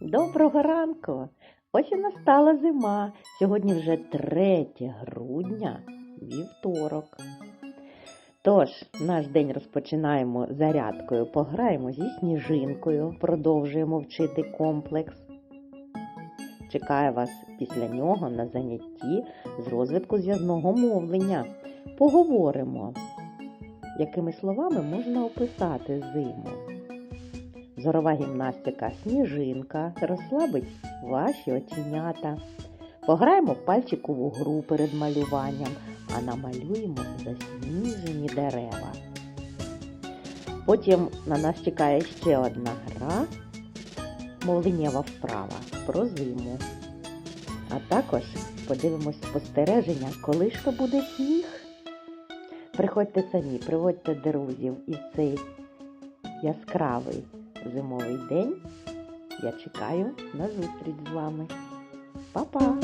Доброго ранку! Ось і настала зима. Сьогодні вже 3 грудня, вівторок. Тож, наш день розпочинаємо зарядкою, пограємо зі сніжинкою, продовжуємо вчити комплекс. Чекаю вас після нього на занятті з розвитку зв'язного мовлення. Поговоримо, якими словами можна описати зиму. Зорова гімнастика сніжинка розслабить ваші оченята. Пограємо в пальчикову гру перед малюванням, а намалюємо засніжені дерева. Потім на нас чекає ще одна гра мовленнєва вправа про зиму. А також подивимось спостереження, коли ж то буде сніг. Приходьте самі, приводьте друзів і цей яскравий зимовий день. Я чекаю на зустріч з вами. Па-па!